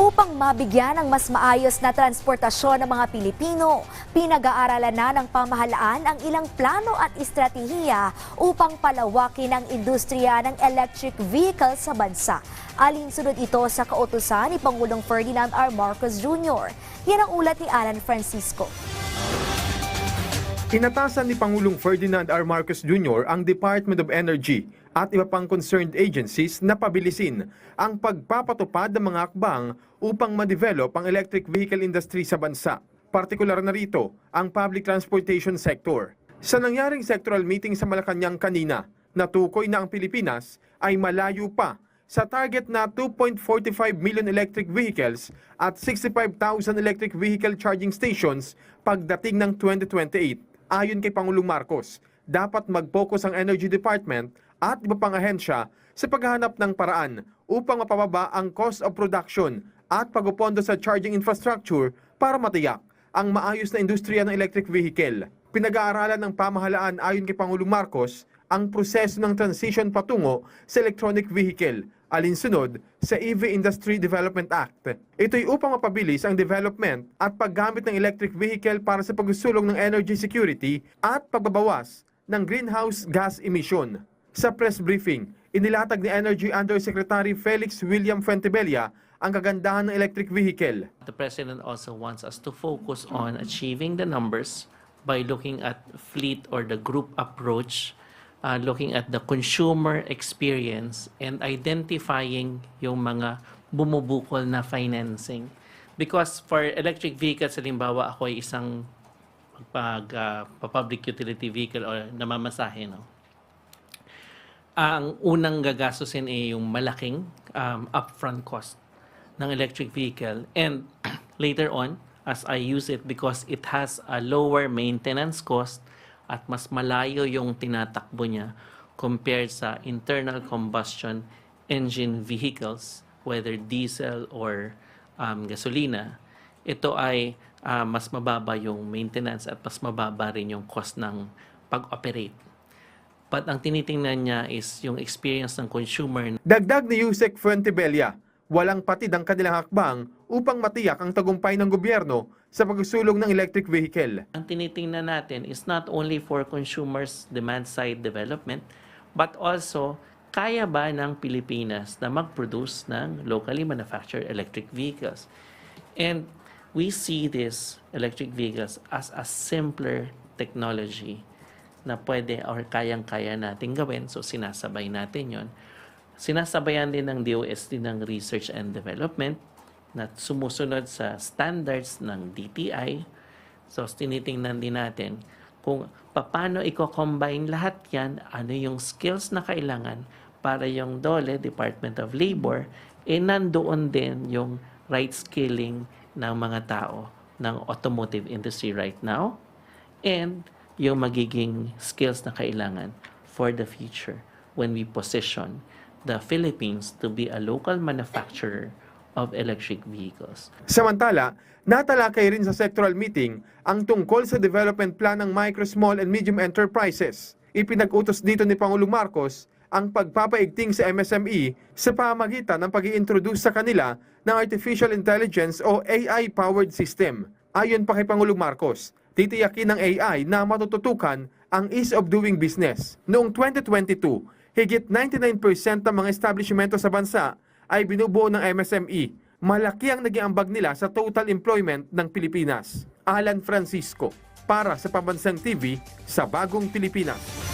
Upang mabigyan ng mas maayos na transportasyon ng mga Pilipino, pinag-aaralan na ng pamahalaan ang ilang plano at estratehiya upang palawakin ang industriya ng electric vehicle sa bansa. Alinsunod ito sa kautusan ni Pangulong Ferdinand R. Marcos Jr. Yan ang ulat ni Alan Francisco. Inatasan ni Pangulong Ferdinand R. Marcos Jr. ang Department of Energy at iba pang concerned agencies na pabilisin ang pagpapatupad ng mga akbang upang ma-develop ang electric vehicle industry sa bansa. Partikular na rito ang public transportation sector. Sa nangyaring sectoral meeting sa Malacanang kanina, natukoy na ang Pilipinas ay malayo pa sa target na 2.45 million electric vehicles at 65,000 electric vehicle charging stations pagdating ng 2028. Ayon kay Pangulong Marcos, dapat mag-focus ang Energy Department at iba pang ahensya sa paghahanap ng paraan upang mapababa ang cost of production at pagpupondo sa charging infrastructure para matiyak ang maayos na industriya ng electric vehicle. Pinag-aaralan ng pamahalaan ayon kay Pangulong Marcos ang proseso ng transition patungo sa electronic vehicle alinsunod sa EV Industry Development Act. Ito'y upang mapabilis ang development at paggamit ng electric vehicle para sa pagsusulong ng energy security at pagbabawas ng greenhouse gas emission. Sa press briefing, inilatag ni Energy Undersecretary Felix William Fuentebella ang kagandahan ng electric vehicle. The President also wants us to focus on achieving the numbers by looking at fleet or the group approach, uh, looking at the consumer experience, and identifying yung mga bumubukol na financing. Because for electric vehicles, halimbawa ako ay isang pag uh, public utility vehicle or namamasahe, no? ang unang gagastusin ay yung malaking um, upfront cost ng electric vehicle and later on as I use it because it has a lower maintenance cost at mas malayo yung tinatakbo niya compared sa internal combustion engine vehicles whether diesel or um, gasolina. Ito ay ah, mas mababa yung maintenance at mas mababa rin yung cost ng pag-operate. But ang tinitingnan niya is yung experience ng consumer Dagdag ni Yusek Fuentebella, walang patid ang kanilang hakbang upang matiyak ang tagumpay ng gobyerno sa pagsusulong ng electric vehicle. ang tinitingnan natin is not only for consumers demand side development but also kaya ba ng Pilipinas na mag-produce ng locally manufactured electric vehicles? And we see this electric vehicles as a simpler technology na pwede or kayang-kaya natin gawin. So sinasabay natin yon sinasabayan din ng DOST ng research and development na sumusunod sa standards ng DTI. So, tinitingnan din natin kung paano i-combine lahat yan, ano yung skills na kailangan para yung DOLE, Department of Labor, eh nandoon din yung right skilling ng mga tao ng automotive industry right now and yung magiging skills na kailangan for the future when we position the Philippines to be a local manufacturer of electric vehicles. Samantala, natalakay rin sa sectoral meeting ang tungkol sa development plan ng micro, small and medium enterprises. Ipinag-utos dito ni Pangulong Marcos ang pagpapaigting sa MSME sa pamagitan ng pag introduce sa kanila ng Artificial Intelligence o AI-powered system. Ayon pa kay Pangulong Marcos, titiyakin ng AI na matututukan ang ease of doing business. Noong 2022, higit 99% ng mga establishmento sa bansa ay binubuo ng MSME. Malaki ang naging ambag nila sa total employment ng Pilipinas. Alan Francisco, para sa Pambansang TV sa Bagong Pilipinas.